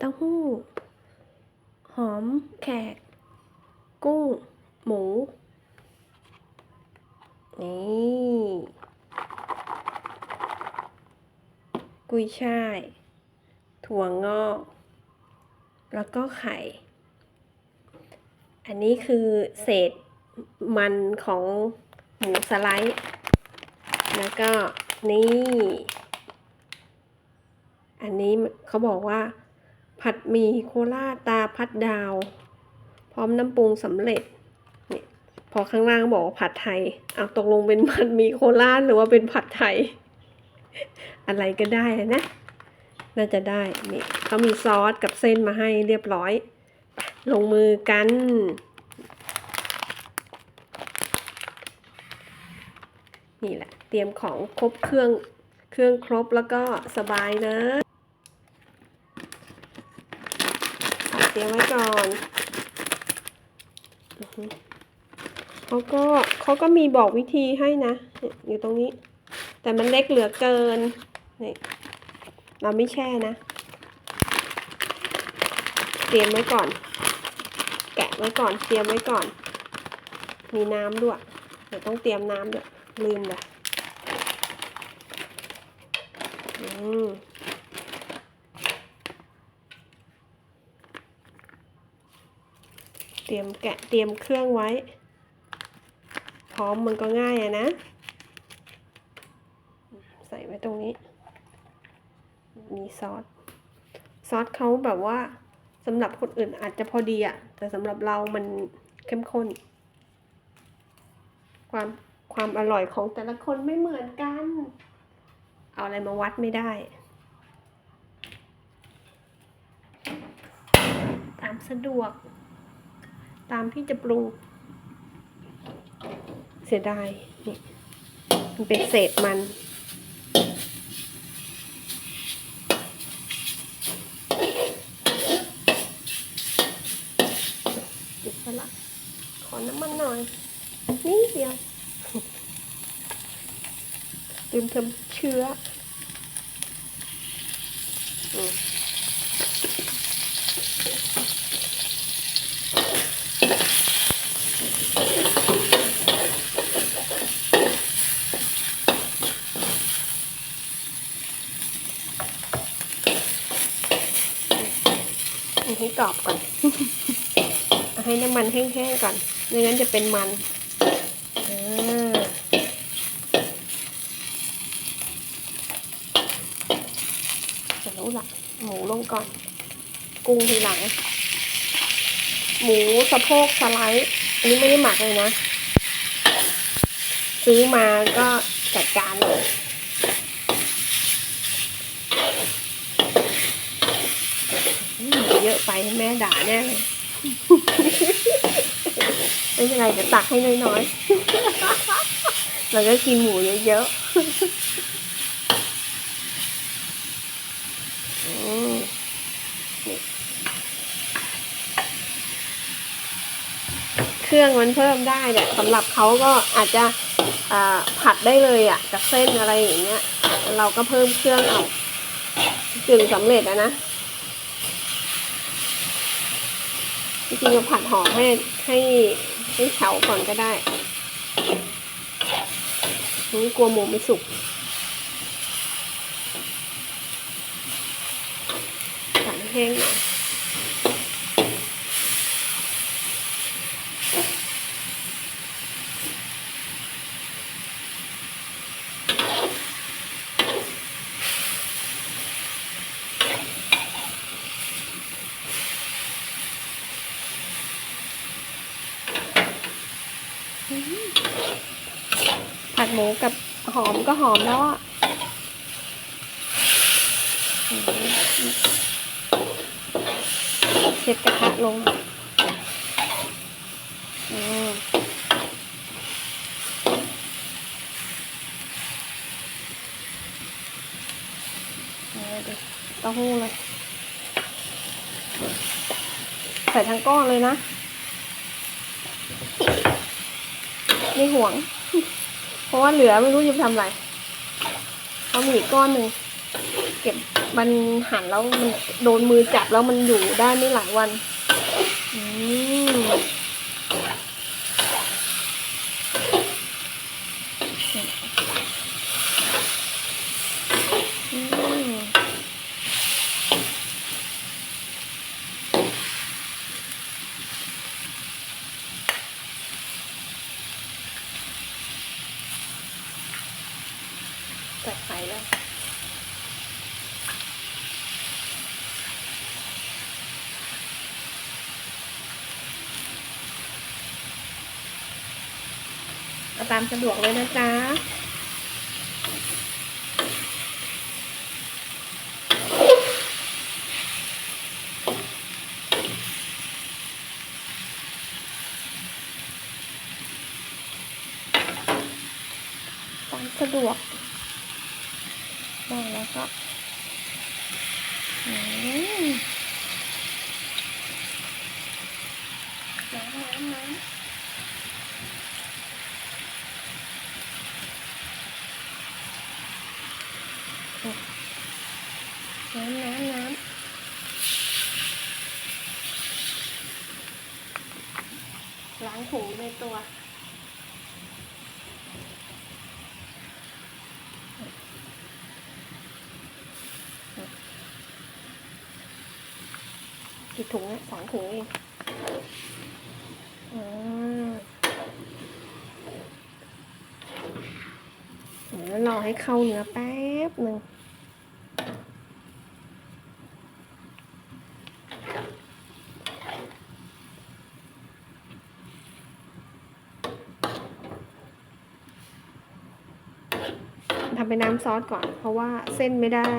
เต้าหู้ หอมแขก กุ้ง หมู นี่ กุยช่าย ถั่วงอก แล้วก็ไข่ อันนี้คือเศษมันของหมูสไลด์ แล้วก็นี่ อันนี้เขาบอกว่า ผัดมีโคราตาพัดดาว พร้อมน้ำปรุงสำเร็จเนี่ยพอข้างล่างบอกว่าผัดไทยเอาตกลงเป็นผัดมีโคราหรือว่าเป็นผัดไทย อะไรก็ได้นะ น่าจะได้นี่เขามีซอสกับเส้นมาให้เรียบร้อย ลงมือกันนี่แหละ เตรียมของครบเครื่องเครื่องครบแล้วก็สบายนะ เตรียมไว้ก่อนเขาก็เขาก็มีบอกวิธีให้นะเนี่ยอยู่ตรงนี้ แต่มันเล็กเหลือเกินนี่เราไม่แช่นะ เตรียมไว้ก่อน แกะไว้ก่อน เตรียมไว้ก่อน มีน้ำด้วย เดี๋ยวต้องเตรียมน้ำด้วย ลืมเลยอืม เตรียมแกะเตรียมเครื่องไว้ พร้อมมันก็ง่ายอะนะ ใส่ไว้ตรงนี้ มีซอส ซอสเขาแบบว่าสำหรับคนอื่นอาจจะพอดีอะแต่สำหรับเรามันเข้มข้น ความความอร่อยของแต่ละคนไม่เหมือนกัน เอาอะไรมาวัดไม่ได้ตามสะดวก ตามที่จะปรุง เสียดายนี่มันเป็นเศษมันปิดไปละขอน้ำมันหน่อยนี่เดียวลืมทำเชื้อ อืม เอาให้กรอบก่อนเอาให้น้ำมันแห้งๆก่อนไม่งั้นจะเป็นมันอ่าเสร็จแล้ละหมูลงก่อน กุ้งทีหลัง หมูสะโพกสไลด์อันนี้ไม่ได้หมักเลยนะ ซื้อมาก็จัดการเลยอืม เยอะไปแม่ด่าแน่เลยไม่เป็นไรเดี๋ยวตักให้น้อยๆเราก็กินหมูเยอะๆอืมนี่เครื่องมันเพิ่มได้แหละสำหรับเขาก็อาจจะอ่าผัดได้เลยอะกับเส้นอะไรอย่างเงี้ยแล้วเราก็เพิ่มเครื่องเอากึ่งสำเร็จแล้วนะ จริงๆเราผัดหอมให้ให้ให้เฉาก่อนก็ได้นี่กลัวหมูไม่สุกผัดแห้งหน่อย มูกับหอมก็หอมแล้วอะเช็ดกระทะลงอืมเอาดิเต้าหู้เลย ใส่ทั้งก้อนเลยนะ ไม่ห่วง เพราะว่าเหลือไม่รู้จะทำอะไรเขามีอีกก้อนหนึ่งเก็บมันหั่นแล้วมันโดนมือจับแล้วมันอยู่ได้ไม่หลายวัน อืมอืม จัดไฟแล้วเอาตามสะดวกเลยนะจ๊ะตามสะดวก ได้แล้วก็น้ำน้ำน้ำน้ำน้ำน้ำล้างถุงในตัว กี่ถุงสองถุงเองอืมเดี๋ยวรอให้เข้าเนื้อแป๊บหนึ่งทำเป็นน้ำซอสก่อน เพราะว่าเส้นไม่ได้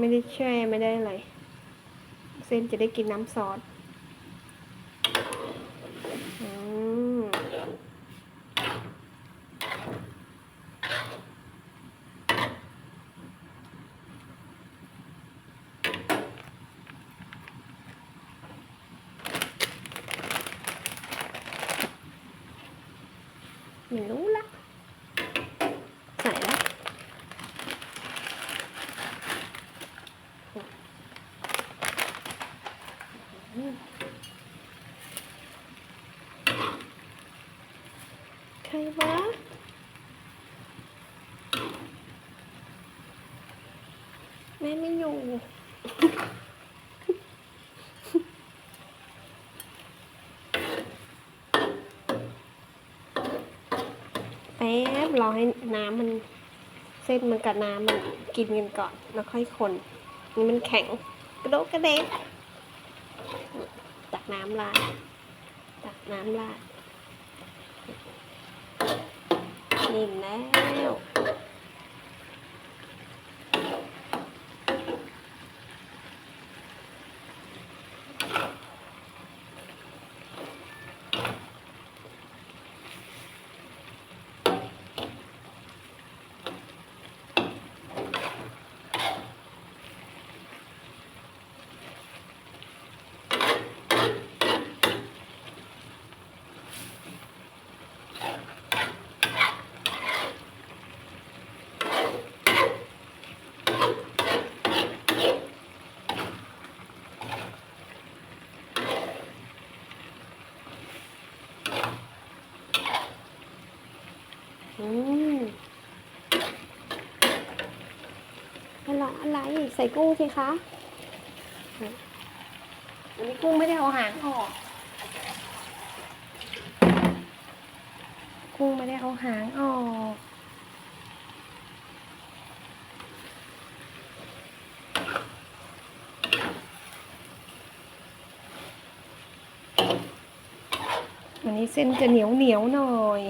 ไม่ได้ แช่ไม่ได้อะไร เส้นจะได้กินน้ำซอสอืมไม่รู้ละใส่ละอืมใครวะแม่ไม่อยู่ แป๊บรอให้น้ำมันเส้นมันกับน้ำมันกินกันก่อน แล้วค่อยคนนี่มันแข็ง กระโดกกระเดกตักน้ำราดตักน้ำราด นิ่มแล้ว อืม อะไรอะไรใส่กุ้งสิคะอันนี้กุ้งไม่ได้เอาหางออก กุ้งไม่ได้เอาหางออกอันนี้เส้นจะเหนียวเหนียวหน่อย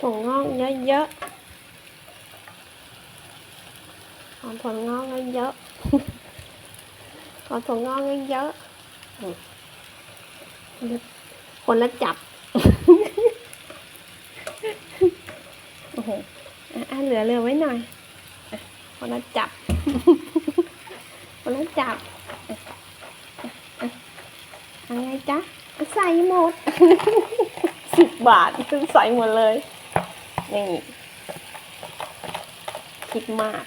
ถั่วงอกเยอะๆ ขอถั่วงอกเยอะๆ ขอถั่วงอกเยอะๆอืมคนละจับ โอ้โหอะเหลือเหลือไว้หน่อย คนละจับ คนละจับอะไงจ๊ะ ใส่หมดสิบบาทใส่หมดเลย นี่ คิดมาก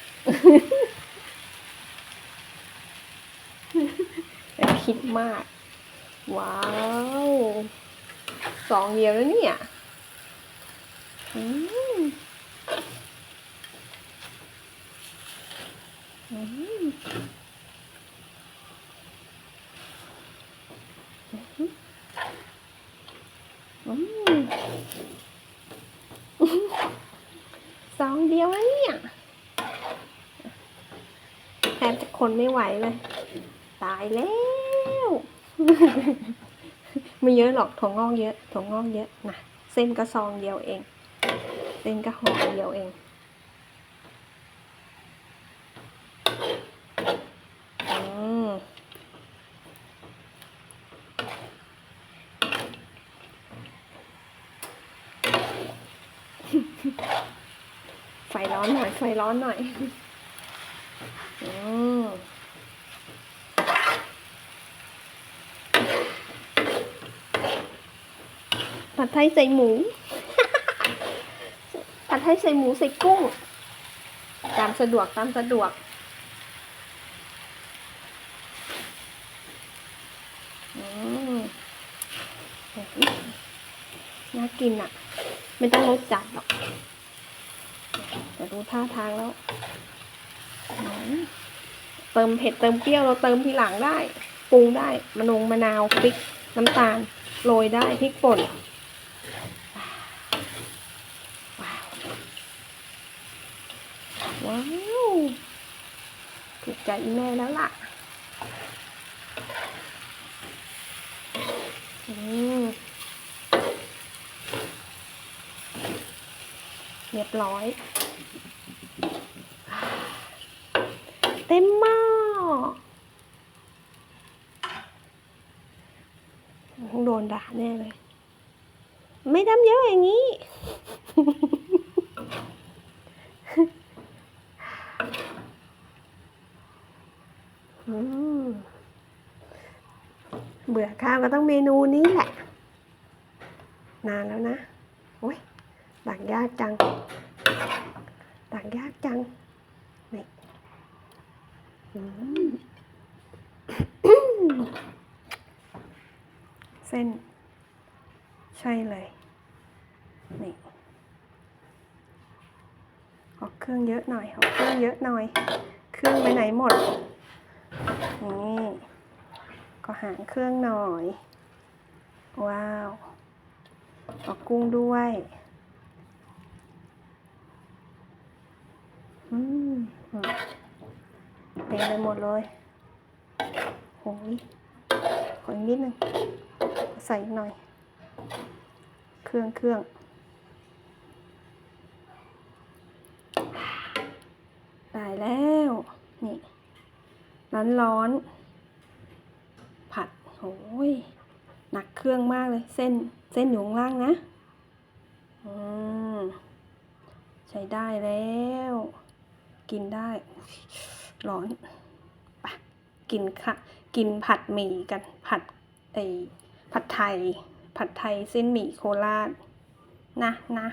คิดมาก ว้าว สองเดียวแล้วเนี่ยอืมอืมอืม สองเดียวแล้วเนี่ยแทบจะคนไม่ไหวเลย ตายแล้ว ไม่เยอะหรอกถั่วงอกเยอะถั่วงอกเยอะนะเส้นก็ซองเดียวเอง เส้นก็ห่อเดียวเอง อืมไฟร้อนหน่อย ไฟร้อนหน่อยอืมผัดไทยใส่หมู ผัดไทยใส่หมูใส่กุ้ง ตามสะดวกตามสะดวกอืมน่ากินอะ ไม่ต้องรสจัดหรอก แต่ดูท่าทางแล้วเติมเผ็ดเติมเปรี้ยวเราเติมทีหลังได้ปรุงได้มะนงมะนาวพริกน้ำตาลโรยได้พริกป่นว้าวว้าวถูกใจแม่แล้วล่ะอืม เรียบร้อย เต็มหม้อต้องโดนด่าแน่เลย ไม่ทำเยอะอย่างนี้ เบื่อข้าวก็ต้องเมนูนี้แหละ นานแล้วนะ โอ้ย ดักยากจังดักยากจัง นี่เส้น ใช่เลย นี่เอาเครื่องเยอะหน่อยเอาเครื่องเยอะหน่อย เครื่องไปไหนหมด นี่ ก็หางเครื่องหน่อย ว้าวเอากุ้งด้วย อืมเต็มไปหมดเลยโอ้ยขออีกนิดนึง ใส่หน่อย เครื่องเครื่องได้แล้ว นี่ ร้อนร้อน ผัดโอ้ยหนักเครื่องมากเลย เส้น เส้นอยู่ข้างล่างนะ อืม ใช้ได้แล้ว กินได้ ร้อนปะกินค่ะ กินผัดหมี่กันผัดไอผัดไทย ผัดไทยเส้นหมี่โคราชนะนะ